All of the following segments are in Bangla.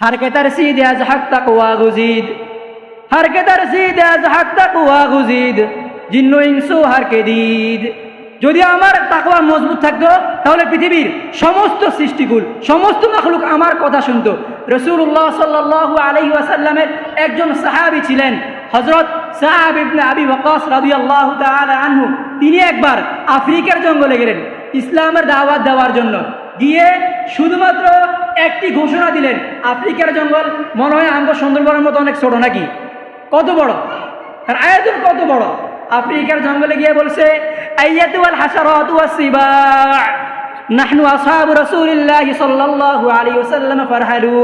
হারকে তার সিদ আজ হাক তাকুয়া গুজিদ হারকে তার সিদ আজ হাক তাকুয়া গুজিদ জিন্ন ইনসু হারকে দিদ যদি আমার তাকওয়া মজবুত থাকতো, তাহলে পৃথিবীর সমস্ত সৃষ্টিকুল, সমস্ত মাখলুক আমার কথা শুনত। রসুল্লাহ সাল্লাহ আলহি আসাল্লামের একজন সাহাবি ছিলেন হজরত সাহাব ইবনে আবি বকাস রাবি আল্লাহ আনহু। তিনি একবার আফ্রিকার জঙ্গলে গেলেন, ইসলামের দাওয়াত দেওয়ার জন্য। গিয়ে শুধুমাত্র একটি ঘোষণা দিলেন, আফ্রিকার জঙ্গল, মনে হয় আঙ্গ সুন্দরবনের মতো অনেক ছোট নাকি? কত বড়? আর আয়াতুল কত বড়? আফ্রিকার জঙ্গলে গিয়ে বলছে আইয়াতুল হাসারাতু ওয়াসিবা নাহনু আসহাবু রাসূলিল্লাহি সাল্লাল্লাহু আলাইহি ওয়াসাল্লাম ফারহালু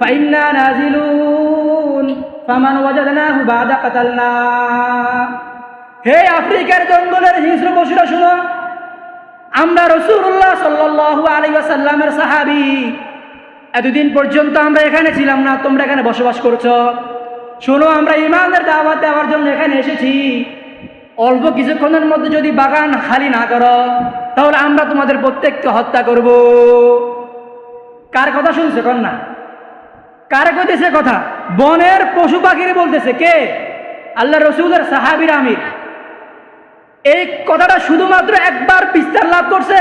ফাইন্না নাজিলুন ফামান ওয়াজাদনাহু বাদা কাতালনা। হে আফ্রিকার জঙ্গলের হিংস্র পশুরা শুনো, আমরা রসুল্লাহ সাল্লাল্লাহু আলাইহি ওয়াসাল্লামের সাহাবী এতদিন পর্যন্ত আমরা এখানে ছিলাম না, তোমরা এখানে বসবাস করছ। শোনো, আমরা ইমানদের দাওয়াত দেওয়ার জন্য এখানে এসেছি। অল্প কিছুক্ষণের মধ্যে যদি বাগান খালি না করো, তাহলে আমরা তোমাদের প্রত্যেককে হত্যা করব। কার কথা শুনছে না কার কইতেছে কথা? বনের পশু পাখির বলতেছে, কে? আল্লাহ রসুলের সাহাবির আমির। এই কথাটা শুধুমাত্র একবার বিস্তার লাভ করছে,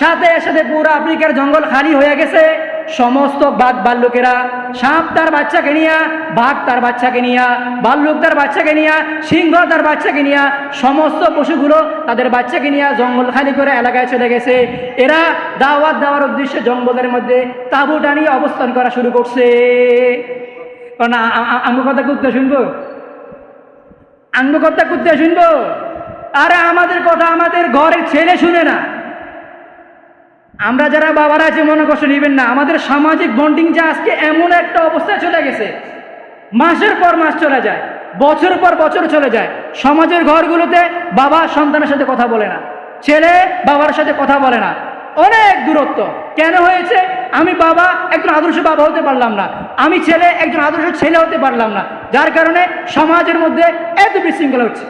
সাথে সাথে পুরো আফ্রিকার জঙ্গল খালি হয়ে গেছে। সমস্ত বাঘ বাল্যকেরা সাপ তার বাচ্চাকে নিয়া বাঘ তার বাচ্চাকে নিয়া বাল্লুক তার বাচ্চাকে নিয়া সিংহ তার বাচ্চাকে নিয়া, সমস্ত পশুগুলো তাদের বাচ্চাকে নিয়ে জঙ্গল খালি করে এলাকায় চলে গেছে। এরা দাওয়াত দেওয়ার উদ্দেশ্যে জঙ্গলের মধ্যে তাঁবু টানিয়ে অবস্থান করা শুরু করছে। কারণ আঙ্গ কথা করতে শুনব? আঙ্গ কথা করতে শুনব? আরে আমাদের কথা আমাদের ঘরের ছেলে শুনে না। আমরা যারা বাবারা আছে, মনে কষ্ট নেবেন না। আমাদের সামাজিক বন্ডিং যে আজকে এমন একটা অবস্থায় চলে গেছে। মাসের পর মাস চলে যায়, বছর পর বছর চলে যায়। সমাজের ঘরগুলোতে বাবা সন্তানের সাথে কথা বলে না, ছেলে বাবার সাথে কথা বলে না। অনেক দূরত্ব। কেন হয়েছে? আমি বাবা একজন আদর্শ বাবা হতে পারলাম না। আমি ছেলে একজন আদর্শ ছেলে হতে পারলাম না। যার কারণে সমাজের মধ্যে এত বিশৃঙ্খলা হচ্ছে।